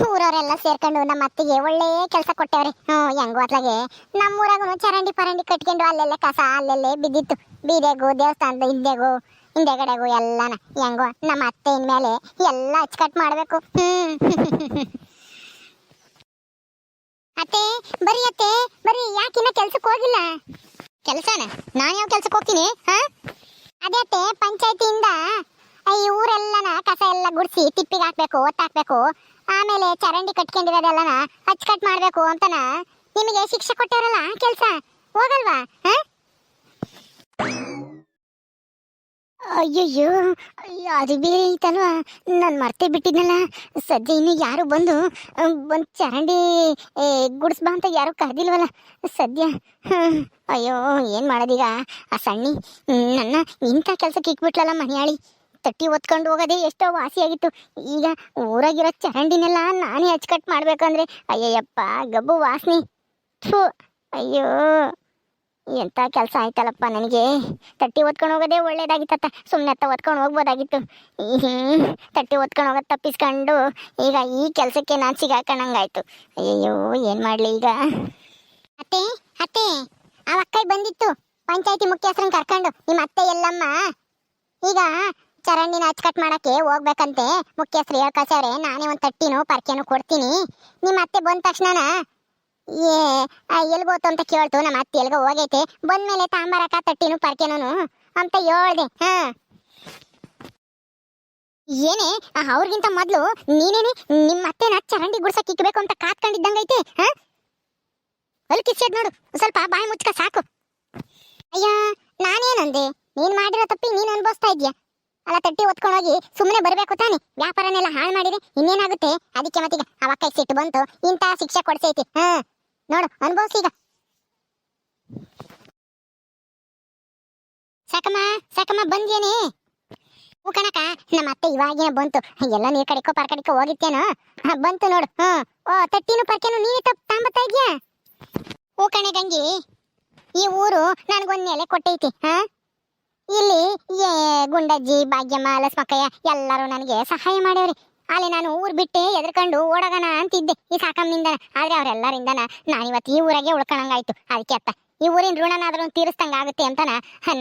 ಊರವರೆಲ್ಲ ಸೇರ್ಕೊಂಡು ನಮ್ಮ ಅತ್ತಿಗೆ ಒಳ್ಳೆ ಕೆಲಸ ಕೊಟ್ಟವ್ರೆ. ಹ್ಞೂ, ಹೆಂಗೋ ಅತ್ಲಾಗೆ? ನಮ್ಮೂರಾಗೂ ಚರಂಡಿ ಪರಂಡಿ ಕಟ್ಕೊಂಡು ಅಲ್ಲೆಲ್ಲ ಕಸ ಅಲ್ಲೆಲ್ಲೇ ಬಿದ್ದಿತ್ತು. ಬೀದೆಗೂ ದೇವಸ್ಥಾನದ ಹಿಂದೆಗೂ, ಹಿಂದೆಗಡೆಗೂ ಎಲ್ಲಾನ. ಹೆಂಗೋ, ನಮ್ಮ ಅತ್ತೆ ಇನ್ಮೇಲೆ ಎಲ್ಲ ಅಚ್ಚುಕಟ್ಟು ಮಾಡಬೇಕು. ಹ್ಮ್. ಅತ್ತೆ ಬರೀ ಅತ್ತೆ ಬರೀ ಯಾಕಿನ್ನ ಕೆಲ್ಸಕ್ಕೆ ಹೋಗಿಲ್ಲ? ಕೆಲಸನ? ನಾನು ಯಾವ ಕೆಲ್ಸಕ್ಕೆ ಹೋಗ್ತೀನಿ? ಹಾ? ಅದೇ ಅತ್ತೆ, ಪಂಚಾಯತಿಯಿಂದ ಈ ಊರೆಲ್ಲನ ಕಸ ಎಲ್ಲ ಗುಡಿಸಿ, ತಿಪ್ಪಿಗೆ ಹಾಕ್ಬೇಕು, ಒತ್ತಾಕ್ಬೇಕು. ಆಮೇಲೆ ಚರಂಡಿ ಕಟ್ಕೊಂಡಿರೋದೆಲ್ಲನ ಅಚ್ಚುಕಟ್ ಮಾಡಬೇಕು ಅಂತನ? ನಿಮಗೆ ಶಿಕ್ಷೆ ಕೊಟ್ಟಿರಲ್ಲ ಕೆಲಸ? ಹೋಗಲ್ವಾ ಅಯ್ಯಯ್ಯೋ ಅಯ್ಯೋ ಅದು ಬೇರೆ ಐತಲ್ವಾ? ನಾನು ಮರ್ತೇ ಬಿಟ್ಟಿದ್ನಲ್ಲ. ಸದ್ಯ ಇನ್ನು ಯಾರು ಬಂದು ಒಂದು ಚರಂಡಿ ಗುಡಿಸ್ಬಾ ಅಂತ ಯಾರು ಕರೆದಿಲ್ವಲ್ಲ. ಸದ್ಯ. ಅಯ್ಯೋ, ಏನು ಮಾಡೋದೀಗ? ಆ ಸಣ್ಣಿ, ನನ್ನ ಇಂಥ ಕೆಲಸಕ್ಕೆ ಇಕ್ಬಿಟ್ಲಲ್ಲ ಮನೆಯಾಳಿ. ತಟ್ಟಿ ಒತ್ಕೊಂಡು ಹೋಗೋದೇ ಎಷ್ಟೋ ವಾಸಿಯಾಗಿತ್ತು ಈಗ ಊರಾಗಿರೋ ಚರಂಡಿನೆಲ್ಲ ನಾನೇ ಅಚ್ಚುಕಟ್ಟು ಮಾಡ್ಬೇಕಂದ್ರೆ ಅಯ್ಯಯ್ಯಪ್ಪ ಗಬ್ಬು ವಾಸನೆ. ಥೂ ಅಯ್ಯೋ ಎಂಥ ಕೆಲಸ ಆಯ್ತಲ್ಲಪ್ಪ ನನಗೆ. ತಟ್ಟಿ ಒತ್ಕೊಂಡು ಹೋಗೋದೇ ಒಳ್ಳೇದಾಗಿತ್ತತ್ತ. ಸುಮ್ಮನೆ ಅತ್ತ ಒತ್ಕೊಂಡು ಹೋಗ್ಬೋದಾಗಿತ್ತು. ಹ್ಮ್, ತಟ್ಟಿ ಒತ್ಕೊಂಡು ಹೋಗೋದು ತಪ್ಪಿಸ್ಕೊಂಡು ಈಗ ಈ ಕೆಲಸಕ್ಕೆ ನಾನು ಸಿಗಾಕೊಂಡಂಗಾಯ್ತು ಅಯ್ಯಯ್ಯೋ ಏನು ಮಾಡಲಿ ಈಗ? ಅತ್ತೆ ಅತ್ತೆ ಆ ಅಕ್ಕ ಬಂದಿತ್ತು. ಪಂಚಾಯತಿ ಮುಖ್ಯಸ್ಥರನ್ನ ಕರ್ಕೊಂಡು. ನಿಮ್ಮ ಅತ್ತೆ ಎಲ್ಲಮ್ಮ. ಈಗ ಚರಂಡಿನ ಅಚ್ಚುಕಟ್ ಮಾಡಕ್ಕೆ ಹೋಗ್ಬೇಕಂತೆ. ಮುಖ್ಯಸ್ಥರು ಹೇಳ್ಕಳ್ಸವ್ರೆ ನಾನೇ ಒಂದು ತಟ್ಟಿನೂ ಪರ್ಕೆನೂ ಕೊಡ್ತೀನಿ. ನಿಮ್ಮ ಅತ್ತೆ ಬಂದ ತಕ್ಷಣನ, ಏ ಎಲ್ಗೋತು ಅಂತ ಕೇಳ್ತು. ನಮ್ಮ ಅತ್ತೆ ಎಲ್ಗೋ ಹೋಗೈತೆ. ಬಂದ್ಮೇಲೆ ತಾಂಬಾರಕ ತಟ್ಟಿನೂ ಪರ್ಕೆನೂ ಅಂತ ಹೇಳ್ದೆ. ಹಾ. ಏನೇ ಅವ್ರಿಗಿಂತ ಮೊದ್ಲು ನೀನೇನೆ ನಿಮ್ಮ ಅತ್ತೆನ ಚರಂಡಿ ಗುಡ್ಸಕ್ ಇಕ್ಬೇಕು ಅಂತ ಕಾತ್ಕೊಂಡಿದ್ದಂಗೈತೆ, ಹಾ? ಅಲ್ಲಿ ನೋಡು. ಸ್ವಲ್ಪ ಬಾಯಿ ಮುಚ್ಕ, ಸಾಕು. ಅಯ್ಯ, ನಾನೇನಂದೆ? ನೀನ್ ಮಾಡಿರೋ ತಪ್ಪಿ ನೀನ್ ಅನ್ಭವಿಸ್ತಾ ಇದ್ಯಾ? ಅಲ್ಲ ತಟ್ಟಿ ಒತ್ಕೊಂಡೋಗಿ ಸುಮ್ಮನೆ ಬರಬೇಕು ತಾನೆ. ವ್ಯಾಪಾರನೆಲ್ಲ ಹಾಳು ಮಾಡಿದೆ ಇನ್ನೇನಾಗುತ್ತೆ? ಅದಕ್ಕೆ ಮತ್ತೀಗ ಅವಕ್ಕ ಸಿಟ್ಟು ಬಂತು. ಇಂಥ ಶಿಕ್ಷೆ ಕೊಡ್ಸೈತಿ. ಹಾ, ನೋಡು ಅನುಭವಿಸೀಗ ಸಾಕಮ್ಮ ಸಕಮ ಬಂದ್ಯೇನೆ? ಹೂ ಕಣಕ ನಮ್ಮ ಅತ್ತೆ ಇವಾಗಿನ ಬಂತು. ಎಲ್ಲ ನೀರ್ ಕಡಿಕೋ, ಪಾರ್ ಕಡಿಕೋ ಹೋಗಿತ್ತೇನೋ? ಬಂತು ನೋಡು. ಹ್ಮ್ ಓ, ತಟ್ಟಿನೂ ಪರ್ಕೆನು ನೀನೇ ತಪ್ಪು ತಾಂಬತ್ತಾ ಇದ್ಯಾ? ಕಣೆ ಗಂಗಿ. ಈ ಊರು ನನಗೊಂದು ನೆಲೆ ಕೊಟ್ಟೈತಿ. ಹಾ? ಇಲ್ಲಿ ಏ ಗುಂಡಜ್ಜಿ ಭಾಗ್ಯಮ್ಮ ಲಸ್ಮಕ್ಕಯ್ಯ ಎಲ್ಲರೂ ನನಗೆ ಸಹಾಯ ಮಾಡ್ಯವ್ರಿ. ಅಲ್ಲಿ ನಾನು ಊರ್ ಬಿಟ್ಟೆ ಎದ್ರಕೊಂಡು ಓಡೋಗಣ ಅಂತಿದ್ದೆ. ಈ ಸಾಕಮ್ಮಿಂದ. ಆದ್ರೆ ಅವರೆಲ್ಲರಿಂದನ ನಾನಿವತ್ತು ಈ ಊರಾಗೆ ಉಳ್ಕೊಳಂಗಾಯ್ತು ಅದಕ್ಕೆ ಅತ್ತ, ಈ ಊರಿನ ಋಣನಾದ್ರೂ ತೀರಿಸ್ದಂಗ ಆಗುತ್ತೆ ಅಂತನ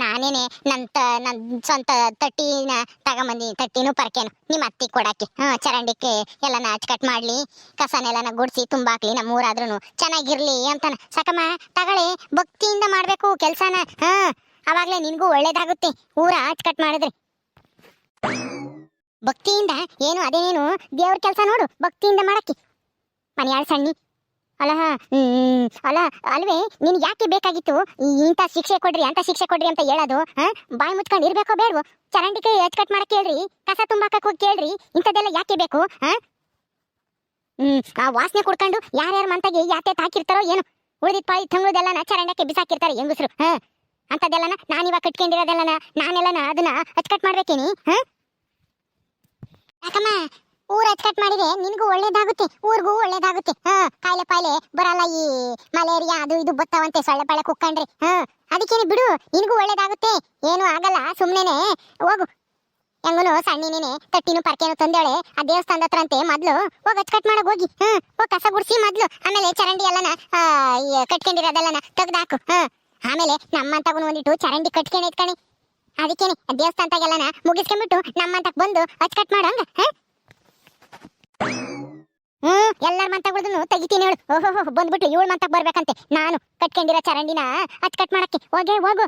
ನಾನೇನೆ ನನ್ನ ತ ನನ್ ಸ್ವಂತ ತಟ್ಟಿನ ತಗೊಂಬಂದಿ, ತಟ್ಟಿನೂ ಪರ್ಕೆನು ನಿಮ್ಮ ಅತ್ತಿ ಕೊಡಕ್ಕೆ. ಹಾ, ಚರಂಡಿಕ್ಕೆ ನಾಚ್ ಕಟ್ ಮಾಡ್ಲಿ, ಕಸನೆಲ್ಲನ ಗುಡ್ಸಿ ತುಂಬಾಕ್ಲಿ ನಮ್ಮ ಊರಾದ್ರೂ ಚೆನ್ನಾಗಿರ್ಲಿ ಅಂತನ. ಸಾಕಮ್ಮ, ತಗಳೆ, ಭಕ್ತಿಯಿಂದ ಮಾಡಬೇಕು ಕೆಲಸನ. ಹಾ ಅವಾಗ್ಲೇ ನಿನಗೂ ಒಳ್ಳೇದಾಗುತ್ತೆ. ಊರ ಅಚ್ಚಕಟ್ ಮಾಡಿದ್ರೆ. ಭಕ್ತಿಯಿಂದ ಏನು, ಅದೇನೇನು? ದೇವ್ರ ಕೆಲಸ ನೋಡು, ಭಕ್ತಿಯಿಂದ ಮಾಡಕ್ಕೆ. ಮನೆಯಾಳ ಸಣ್ಣಿ. ಅಲ್ಲ ಅಲ್ಲ ಅಲ್ವೇ, ನಿನ್ ಯಾಕೆ ಬೇಕಾಗಿತ್ತು? ಇಂಥ ಶಿಕ್ಷೆ ಕೊಡ್ರಿ ಅಂತ ಶಿಕ್ಷೆ ಕೊಡ್ರಿ ಅಂತ ಹೇಳೋದು ಬಾಯಿ ಮುಚ್ಕೊಂಡು ಇರ್ಬೇಕೋ ಬೇಡವೋ? ಚರಂಡಿಗೆ ಅಚ್ಕಟ್ ಮಾಡಕ್ಕೆ ಹೇಳ್ರಿ, ಕಸ ತುಂಬಾಕ ಹೋಗಿ ಕೇಳ್ರಿ, ಇಂಥದ್ದೆಲ್ಲ ಯಾಕೆ ಬೇಕು ಹ್ಮ್, ಆ ವಾಸನೆ ಕುಡ್ಕೊಂಡು ಯಾರ್ಯಾರ ಮಂತಾಗಿ ಯಾತೆ ತಾಕಿರ್ತಾರೋ ಏನು. ಉಳಿದಿದ್ ಪಾಳಿ ನಾ ಚರಂಡಕ್ಕೆ ಬಿಸಾಕಿರ್ತಾರೆ ಹೆಂಗಸರು, ಹಾ? ಅಂತದೆಲ್ಲನ ನಾನಿವಾಗ ಕಟ್ಕೊಂಡಿರೋದೆಲ್ಲನ? ನಾನೆಲ್ಲನ ಅದನ್ನ ಅಚ್ಚಕಟ್ ಮಾಡ್ಬೇಕೇನಿ, ಹಾ? ಯಾಕಮ್ಮ? ಊರ್ ಅಚ್ಚಕಟ್ ಮಾಡಿದ್ರೆ ನಿನಗೂ ಒಳ್ಳೇದಾಗುತ್ತೆ, ಊರಿಗೂ ಒಳ್ಳೇದಾಗುತ್ತೆ, ಹಾ? ಕಾಯಿಲೆ ಪಾಯಿಲೆ ಬರಲ್ಲ ಈ ಮಲೇರಿಯಾ, ಅದು ಇದು ಬತ್ತಾವಂತೆ ಸೊಳ್ಳೆ ಪಳೆ ಕುಕ್ಕಂಡ್ರಿ, ಹಾ? ಅದಕ್ಕೇನೆ ಬಿಡು, ನಿನಗೂ ಒಳ್ಳೇದಾಗುತ್ತೆ. ಏನು ಆಗಲ್ಲ ಸುಮ್ಮನೆ ಹೋಗು. ಹೆಂಗನು ಸಣ್ಣಿನೇನೆ ತಟ್ಟಿನೂ ಪರ್ಕೆನು ತಂದೇಳೆ, ಆ ದೇವಸ್ಥಾನದ ಹತ್ರ ಅಂತೆ ಮೊದ್ಲು. ಹೋಗಿ ಅಚ್ಚಕಟ್ ಮಾಡಕ್ ಹೋಗಿ, ಹಾ? ಹೋಗಿ ಕಸ ಗುಡಿಸಿ ಮೊದ್ಲು. ಆಮೇಲೆ ಚರಂಡಿ ಎಲ್ಲನ ಕಟ್ಕೊಂಡಿರೋದೆಲ್ಲನ ತೆಗ್ದಾಕು, ಹಾ? ಆಮೇಲೆ ನಮ್ಮಂತಗೂ ಒಂದಿಟ್ಟು ಚರಂಡಿ ಕಟ್ಕೊಂಡು ಇಟ್ಕಣಿ ಅದಕ್ಕೇನೆ ದೇವಸ್ಥಾನದಾಗೆಲ್ಲನ ಮುಗಿಸ್ಕೊಂಡ್ಬಿಟ್ಟು ನಮ್ಮಂತಕ್ ಬಂದು ಅಚ್ಚಕಟ್ ಮಾಡಂಗ ಹಾ? ಹ್ಮ್, ಎಲ್ಲಾರ ಮಂತಗಳದನ್ನು ತೆಗಿತೀನಿ ಹೇಳು. ಓಹೋ ಬಂದ್ಬಿಟ್ಟು ಇವಳು ಮಂತಕ್ ಬರ್ಬೇಕಂತೆ. ನಾನು ಕಟ್ಕೊಂಡಿರೋ ಚರಂಡಿನ ಅಚ್ಚಕಟ್ ಮಾಡಕ್ಕೆ. ಹೋಗೇ, ಹೋಗು.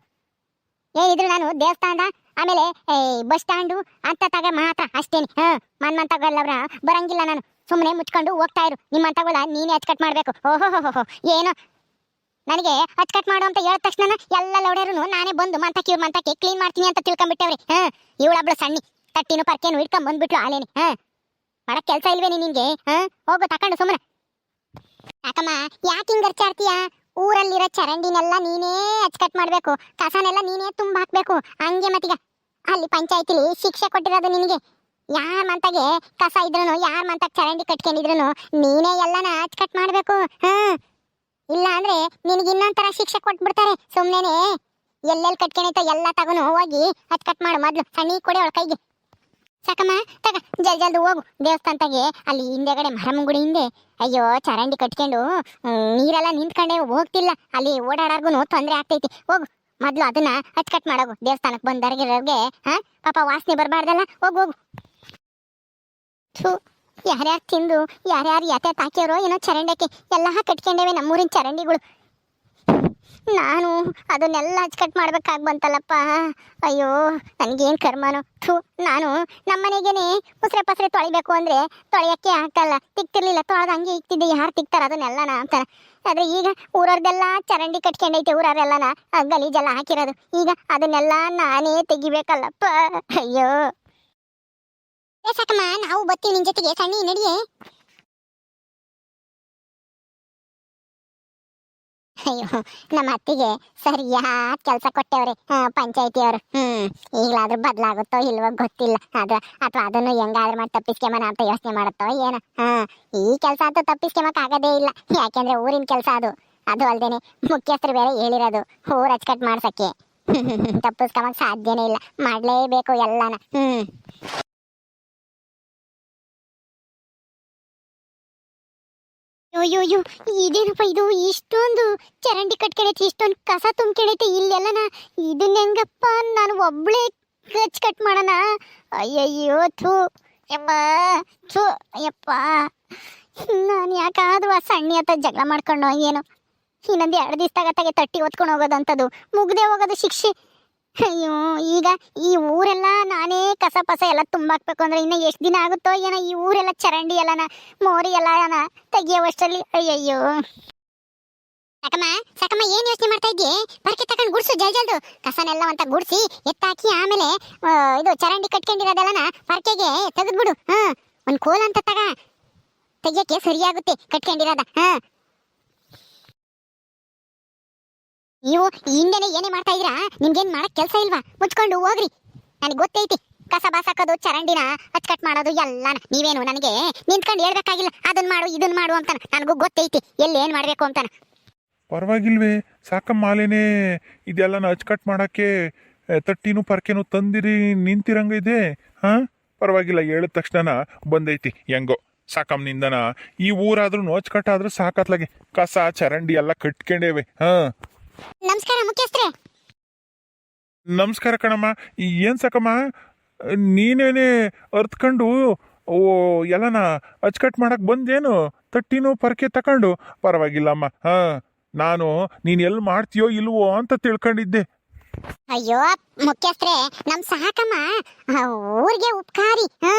ಏ, ಇದ್ರು ನಾನು ದೇವಸ್ಥಾನದ, ಆಮೇಲೆ ಏ, ಬಸ್ ಸ್ಟ್ಯಾಂಡು ಅಂತ ತಗ ಮಾತ್ರ ಅಷ್ಟೇನಿ. ಹಾ, ಮನ್ ಮಂತಗಳವ್ರ ಬರಂಗಿಲ್ಲ ನಾನು. ಸುಮ್ಮನೆ ಮುಚ್ಕೊಂಡು ಹೋಗ್ತಾ ಇರು. ನಿಮ್ಮಂತಗಳ ನೀನೇ ಅಚ್ಚಕಟ್ ಮಾಡ್ಬೇಕು. ಓಹೋ ಏನೋ ನನಗೆ ಅಚ್ಚಕಟ್ ಮಾಡು ಅಂತ ಹೇಳಿದ ತಕ್ಷಣ ಎಲ್ಲ ಲೌಡರು ನಾನೇ ಬಂದು ಮಂತಕ್ಕೆ ಇವ್ರ ಮಂತಕ್ಕೆ ಕ್ಲೀನ್ ಮಾಡ್ತೀನಿ ಅಂತ ತಿಳ್ಕೊಂಡ್ಬಿಟ್ಟವ್ರಿ. ಹಾ ಇವಳಬ್ಳು ಸಣ್ಣಿ. ತಟ್ಟಿನೂ ಪರ್ಕೇನು ಇಟ್ಕೊಂಡ್ ಬಂದ್ಬಿಟ್ಲು ಆಲೇನಿ ಹಾ, ಮಾಡಕ್ ಕೆಲಸ ಇಲ್ವೇನಿ ನಿನ್ಗೆ? ಹಾ, ಹೋಗು, ತಕೊಂಡು ಸುಮ್ಮನೆ ಯಾಕಮ್ಮ, ಯಾಕೆ ಹಿಂಗ್ ಅರ್ಚಾಡ್ತೀಯ ಊರಲ್ಲಿರೋ ಚರಂಡಿನೆಲ್ಲ ನೀನೇ ಅಚ್ಚಕಟ್ ಮಾಡ್ಬೇಕು. ಕಸನೆಲ್ಲ ನೀನೇ ತುಂಬ ಹಾಕ್ಬೇಕು. ಹಂಗೆ ಮತ್ತೀಗ. ಅಲ್ಲಿ ಪಂಚಾಯತಿಲಿ ಶಿಕ್ಷೆ ಕೊಟ್ಟಿರೋದು ನಿನಗೆ. ಯಾರ ಮಂತಗೆ ಕಸ ಇದ್ರೂ ಯಾರ ಮಂತಾಗ ಚರಂಡಿ ಕಟ್ಕೊಂಡಿದ್ರು ನೀನೇ ಎಲ್ಲನ ಅಚ್ಚಕಟ್ ಮಾಡ್ಬೇಕು. ಹಾ. ಇಲ್ಲ ಅಂದ್ರೆ ನಿನಗೆ ಇನ್ನೊಂಥರ ಶಿಕ್ಷೆ ಕೊಟ್ಬಿಡ್ತಾರೆ ಸುಮ್ಮನೆ ಎಲ್ಲೆಲ್ಲಿ ಕಟ್ಕೊಂಡೈತ ಎಲ್ಲ ತಗೊಂಡು ಹೋಗಿ ಅಚ್ಚಕಟ್ ಮಾಡು ಮೊದ್ಲು ಸಣ್ಣ ಕೊಡೆ ಅವಳ ಕೈಗೆ. ಸಾಕಮ್ಮ, ತಗ ಜಲ್ ಜಲ್ದು ಹೋಗು. ದೇವಸ್ಥಾನದಾಗೆ, ಅಲ್ಲಿ ಹಿಂದೆಗಡೆ ಮರ ಮುಂಗುಡಿ ಹಿಂದೆ. ಅಯ್ಯೋ, ಚರಂಡಿ ಕಟ್ಕೊಂಡು ನೀರೆಲ್ಲ ನಿಂತ್ಕೊಂಡೆ ಹೋಗ್ತಿಲ್ಲ. ಅಲ್ಲಿ ಓಡಾಡೋರ್ಗು ತೊಂದರೆ ಆಗ್ತೈತಿ. ಹೋಗು. ಮೊದ್ಲು ಅದನ್ನ ಅಚ್ಕಟ್ ಮಾಡೋಗು ದೇವಸ್ಥಾನಕ್ಕೆ ಬಂದರ್ಗಿರೋರ್ಗೆ ಹಾ, ಪಾಪ ವಾಸನೆ ಬರಬಾರ್ದಲ್ಲ, ಹೋಗು ಹೋಗು. ಥೂ. ಯಾರ್ಯಾರು ತಿಂದು, ಯಾರ್ಯಾರು ಯಾತೆ ಹಾಕ್ಯಾರೋ ಏನೋ ಚರಂಡಕ್ಕೆ ಎಲ್ಲ ಕಟ್ಕೊಂಡೇವೆ ನಮ್ಮೂರಿನ ಚರಂಡಿಗಳು. ನಾನು ಅದನ್ನೆಲ್ಲ ಅಚ್ಕಟ್ ಮಾಡ್ಬೇಕಾಗಿ ಬಂತಲ್ಲಪ್ಪ. ಅಯ್ಯೋ, ನನಗೇನು ಕರ್ಮನೋ? ಥೂ, ನಾನು ನಮ್ಮನೆಗೇನೆ ಮುಸ್ರೆ ಪಸ್ರೆ ತೊಳಿಬೇಕು ಅಂದರೆ ತೊಳೆಯೋಕ್ಕೆ ಆಗಲ್ಲ. ತಿಕ್ತಿರ್ಲಿಲ್ಲ ತೊಳೆದು ಹಂಗೆ ಇಕ್ತಿದ್ದೆ. ಯಾರು ತಿಕ್ತಾರ ಅದನ್ನೆಲ್ಲನ ಅಂತಾರೆ ಆದರೆ ಈಗ ಊರವ್ರದೆಲ್ಲ ಚರಂಡಿ ಕಟ್ಕೊಂಡೈತೆ, ಊರವರೆಲ್ಲನ ಗಲೀಜೆಲ್ಲ ಹಾಕಿರೋದು. ಈಗ ಅದನ್ನೆಲ್ಲ ನಾನೇ ತೆಗಿಬೇಕಲ್ಲಪ್ಪ. ಅಯ್ಯೋ. ಏ ನಾವು ಬರ್ತೀವಿ ನಿನ್ ಜೊತೆಗೆ, ಸಣ್ಣ, ನಡಿಯೇ. ಅಯ್ಯೋ, ನಮ್ಮ ಅತ್ತಿಗೆ ಸರಿಯಾದ ಕೆಲಸ ಕೊಟ್ಟವ್ರಿ ಪಂಚಾಯತಿಯವರು. ಹ್ಮ್, ಈಗಲಾದ್ರೂ ಬದಲಾಗುತ್ತೋ ಇಲ್ವೋ ಗೊತ್ತಿಲ್ಲ. ಅದು ಅಥವಾ ಅದನ್ನು ಹೆಂಗಾದ್ರೂ ಮಾಡಿ ತಪ್ಪಿಸ್ಕೊಂಬನ ಅಂತ ಯೋಚನೆ ಮಾಡುತ್ತೋ ಏನ. ಹಾ, ಈ ಕೆಲಸ ಅಂತೂ ತಪ್ಪಿಸ್ಕೊಂಬಕ್ ಆಗದೇ ಇಲ್ಲ. ಯಾಕೆಂದ್ರೆ ಊರಿನ ಕೆಲಸ ಅದು. ಅದು ಅಲ್ದೇನೆ ಮುಖ್ಯಸ್ಥರು ಬೇರೆ ಹೇಳಿರೋದು. ಊರ್ ಅಚ್ಚಕಟ್ ಮಾಡ್ಸಕ್ಕೆ. ತಪ್ಪಿಸ್ಕೊಂಬಕ್ ಸಾಧ್ಯನೇ ಇಲ್ಲ. ಮಾಡ್ಲೇಬೇಕು ಎಲ್ಲಾನ. ಹ್ಮ್. ಅಯ್ಯೋ ಅಯ್ಯೋ, ಇದೇನಪ್ಪ ಇದು? ಇಷ್ಟೊಂದು ಚರಂಡಿ ಕಟ್ಕೆಡೈತಿ ಇಷ್ಟೊಂದು ಕಸ ತುಂಬ್ಕೆಡೈತಿ ಇಲ್ಲೆಲ್ಲನ ಇದನ್ನ ಹೆಂಗಪ್ಪ ನಾನು ಒಬ್ಳೆ ಕಚ್ ಕಟ್ ಮಾಡೋಣ? ಅಯ್ಯಯ್ಯೋ, ಥೂ ಯಮ್ಮ ಥೂ, ಅಯ್ಯಪ್ಪ. ನಾನು ಯಾಕಾದ್ರೂ ಸಣ್ಣಿ ಹತ್ತ ಜಗಳ ಮಾಡ್ಕೊಂಡು, ಏನು? ಇನ್ನೊಂದು ಎರಡು ದಿವಸದಾಗ ತಗೆ ತಟ್ಟಿ ಹೊತ್ಕೊಂಡು ಹೋಗೋದಂಥದ್ದು ಮುಗ್ದೆ ಹೋಗೋದು ಶಿಕ್ಷೆ. ಅಯ್ಯೋ, ಈಗ ಈ ಊರೆಲ್ಲ ನಾನೇ ಕಸ ಪಸ ಎಲ್ಲ ತುಂಬಾಕ್ಬೇಕು ಅಂದ್ರೆ ಇನ್ನ ಎಷ್ಟು ದಿನ ಆಗುತ್ತೋ ಏನೋ ಈ ಊರೆಲ್ಲ ಚರಂಡಿ ಎಲ್ಲನ, ಮೋರಿ ಎಲ್ಲ ತೆಗಿಯೋವಷ್ಟರಲ್ಲಿ ಅಯ್ಯಯ್ಯೋ. ಸಕಮ್ಮ ಸಕಮ್ಮ, ಏನ್ ಯೋಚನೆ ಮಾಡ್ತಾ ಇದ್ದೀ ಪರಕೆ ತಗೊಂಡು ಗುಡ್ಸು, ಜಲ್ ಜಲ್ದು. ಕಸನೆಲ್ಲ ಅಂತ ಗುಡ್ಸಿ, ಎತ್ತಾಕಿ ಆಮೇಲೆ ಇದು ಚರಂಡಿ ಕಟ್ಕೊಂಡಿರೋದೆಲ್ಲನ ಪರಕೆಗೆ ತೆಗೆದ್ಬಿಡು ಹ್ಮ್ ಒಂದ್ ಕೋಲ್ ಅಂತ ತಗ. ತೆಗಿಯಕ್ಕೆ ಸರಿಯಾಗುತ್ತೆ ಕಟ್ಕೊಂಡಿರೋದ, ಹಾ. ನೀವು ಹಿಂದೆನೆ ಏನೇ ಮಾಡ್ತಾ ಇದ್ದೀರಾ ನಿಮ್ಗೇನ್ ಮಾಡಕ್ ಕೆಲಸ ಇಲ್ವಾ? ಮುಚ್ಕೊಂಡು ಹೋಗ್ರಿ. ನನಗೆ ಗೊತ್ತೈತಿ. ಕಸ ಬಾಸಾಕೋದು, ಚರಂಡಿನ ಅಚ್ಚಕಟ್ ಮಾಡೋದು ಎಲ್ಲಾನ. ನೀವೇನು ನನಗೆ ನಿಂತ್ಕೊಂಡು ಹೇಳ್ಬೇಕಾಗಿಲ್ಲ. ಅದನ್ನ ಮಾಡು ಇದನ್ನ ಮಾಡು ಅಂತ ನನಗೂ ಗೊತ್ತೈತಿ. ಎಲ್ಲಿ ಏನ್ ಮಾಡ್ಬೇಕು ಅಂತಾನ. ಪರವಾಗಿಲ್ವೇ. ಸಾಕಮ್ಮ ಮಾಲೇನೆ ಇದೆಲ್ಲನ ಅಚ್ಚಕಟ್ ಮಾಡಕ್ಕೆ ತಟ್ಟಿನು ಪರ್ಕೆನೂ ತಂದಿರಿ, ನಿಂತಿರಂಗಿದೆ. ಹಾ? ಪರವಾಗಿಲ್ಲ, ಹೇಳಿದ ತಕ್ಷಣ ಬಂದೈತಿ. ಹೆಂಗೋ, ಸಾಕಮ್ಮನಿಂದನ. ಈ ಊರಾದ್ರೂ ನೋಚ್ಕಟ್ಟಾದ್ರೂ ಸಾಕತ್ಲಾಗೆ. ಕಸ, ಚರಂಡಿ ಎಲ್ಲ ಕಟ್ಕೊಂಡೇವೆ. ಹಾಂ? ನಮಸ್ಕಾರ ಮುಖ್ಯಸ್ಥರೇ. ನಮಸ್ಕಾರ ಕಣಮ್ಮ. ಏನು ಸಾಕಮ್ಮ? ನೀನೇನೆ ಅರ್ತ್ಕೊಂಡು ಓ ಎಲ್ಲನ ಅಚ್ಕಟ್ ಮಾಡಕ್ ಬಂದೇನು? ತಟ್ಟಿನೂ ಪರಕೆ ತಕೊಂಡು. ಪರವಾಗಿಲ್ಲಮ್ಮ. ಹ ನಾನು ನೀನು ಎಲ್ಲಿ ಮಾಡ್ತೀಯೋ ಇಲ್ವೋ ಅಂತ ತಿಳ್ಕೊಂಡಿದ್ದೆ. ಅಯ್ಯೋ ಮುಖ್ಯಸ್ಥರೇ ನಮ್ ಸಹಾಕಮ್ಮ ಊರಿಗೆ ಉಪಕಾರಿ. ಹ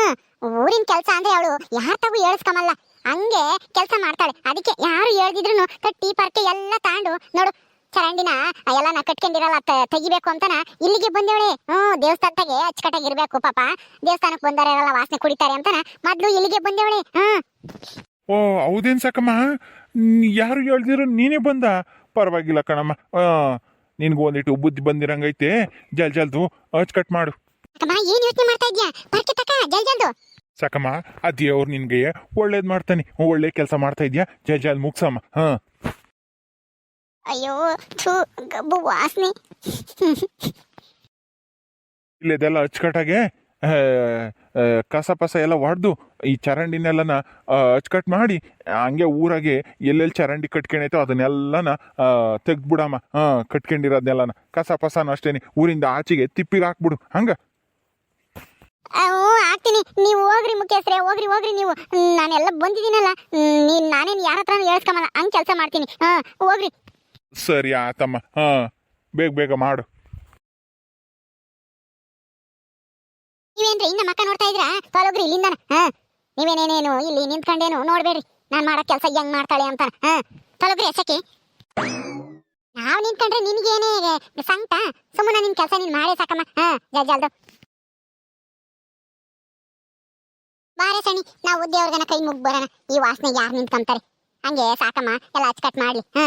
ಊರಿನ ಕೆಲಸ ಅಂದ್ರೆ ಅವಳು ಯಾರ ತಗು ಹೇಳ್ಸ್ಕಮಲ್ಲ ಹಂಗೆ ಕೆಲಸ ಮಾಡ್ತಾಳೆ. ಅದಕ್ಕೆ ಯಾರು ಹೇಳ್ದಿದ್ರು ತಟ್ಟಿ ಪರ್ಕೆ ಎಲ್ಲ ತಾಂಡು. ನೋಡು ಚರಂಡಿನ ಎಲ್ಲ ನಾ ಕಟ್ಕೊಂಡಿರಲ್ಲ ತೆಗಿಬೇಕು ಅಂತನ ಇಲ್ಲಿಗೆ ಬಂದೇವಳೆ. ಹ್ಮ್ ದೇವಸ್ಥಾನದಾಗೆ ಅಚ್ಚುಕಟ್ಟಾಗಿರ್ಬೇಕು ಪಾಪ. ದೇವಸ್ಥಾನಕ್ಕೆ ಬಂದವರೆಲ್ಲ ವಾಸನೆ ಕುಡಿತಾರೆ ಅಂತನ ಮೊದ್ಲು ಇಲ್ಲಿಗೆ ಬಂದೇವಳೆ. ಹ್ಮ್ ಓ ಹೌದೇನು ಸಾಕಮ್ಮ? ಯಾರು ಹೇಳ್ದಿರೋ ನೀನೇ ಬಂದ? ಪರವಾಗಿಲ್ಲ ಕಣಮ್ಮ. ನಿನ್ಗ ಒಂದಿಟ್ಟು ಬುದ್ಧಿ ಬಂದಿರಂಗೈತೆ. ಜಲ್ ಜಲ್ದು ಅಚ್ಕಟ್ ಮಾಡು. ಅಕ್ಕಮ್ಮ ಏನ್ ಯೋಚನೆ ಮಾಡ್ತಾ ಇದ್ಯಾ? ಪರ್ಕೆ ತಕ ಜಲ್ ಜಲ್ದು. ಸಾಕಮ್ಮ ಆ ದೇವ್ರು ನಿನ್ಗೆ ಒಳ್ಳೇದು ಮಾಡ್ತಾನೆ. ಒಳ್ಳೆ ಕೆಲಸ ಮಾಡ್ತಾ ಇದ್ಯಾ? ಜಲ್ ಜಲ್ ಮುಗ್ಸಮ್ಮ. ಹಾ ಅಯ್ಯೋ ಥೂ ಗಬ್ಬು ವಾಸನೆ. ಇಲ್ಲಿದೆಲ್ಲ ಅಚ್ಚುಕಟ್ಟಾಗೆ ಕಸ ಪಸ ಎಲ್ಲ ಹೊಡೆದು ಈ ಚರಂಡಿನೆಲ್ಲನ ಅಚ್ಚುಕಟ್ಟು ಅಚ್ಚುಕಟ್ ಮಾಡಿ ಹಂಗೆ ಊರಾಗೆ ಎಲ್ಲೆಲ್ಲಿ ಚರಂಡಿ ಕಟ್ಕೊಂಡೈತೋ ಅದನ್ನೆಲ್ಲನ ತೆಗ್ದ್ಬಿಡಮ್ಮ. ಹಾಂ ಕಟ್ಕೊಂಡಿರೋದನ್ನೆಲ್ಲನ ಕಸ ಪಸನ ಅಷ್ಟೇನೆ. ಊರಿಂದ ಆಚೆಗೆ ತಿಪ್ಪಿಗೆ ಹಾಕ್ಬಿಡು. ಹಂಗ? ಹ್ಞೂ ಹಾಕ್ತೀನಿ. ನೀವು ಹೋಗ್ರಿ ಮುಖ್ಯಸ್ಥರೇ ಹೋಗ್ರಿ ಹೋಗ್ರಿ ನೀವು. ನಾನೆಲ್ಲ ಬಂದಿದ್ದೀನಲ್ಲ. ನೀನು ನೀನ್ ನಾನೇನು ಯಾರ ಹತ್ರ ಹೇಳ್ಸ್ಕೊಂಬಲ್ಲ. ಹಂಗೆ ಕೆಲಸ ಮಾಡ್ತೀನಿ. ಹಾಂ ಹೋಗ್ರಿ. ಸರಿ, ಆತಮ್ಮ. ಹಾಂ, ಬೇಗ ಬೇಗ ಮಾಡು. ನೀವೇನ್ರಿ ಇನ್ನ ಮಕ್ಕ ನೋಡ್ತಾ ಇದ್ರಾ ತೊಲಗ್ರಿ ಇಲ್ಲಿಂದನ. ಹಾ, ನೀವೇನೇನೇನು, ಇಲ್ಲಿ ನಿಂತ್ಕೊಂಡೇನು, ನೋಡ್ಬೇಡ್ರಿ. ನಾನು ಮಾಡೋ ಕೆಲಸ ಹೆಂಗ್ ಮಾಡ್ತಾಳೆ ಅಂತ. ಹಾ ತೊಲಗ್ರಿ ಎಸಕ್ಕೆ. ನಾವು ನಿಂತ್ಕೊಂಡ್ರೆ ನಿನ್ಗೇನೇ ಸಂಕಟ. ಸುಮ್ಮನೆ ನಿನ್ ಕೆಲಸ ನೀನ್ ಮಾಡೇ ಸಾಕಮ್ಮ. ಹಾ, ಜಲ್ ಜಲ್ದು. ಬಾರೆ ಸಣಿ, ನಾವು ದೇವ್ರಿಗನ ಕೈ ಮುಗ್ ಬರೋಣ. ಈ ವಾಸನೆ ಯಾರು ನಿಂತ್ಕೊಂತಾರೆ? ಹಂಗೆ ಸಾಕಮ್ಮ, ಎಲ್ಲ ಅಚ್ಚಕಟ್ ಮಾಡ್ಲಿ ಹಾ.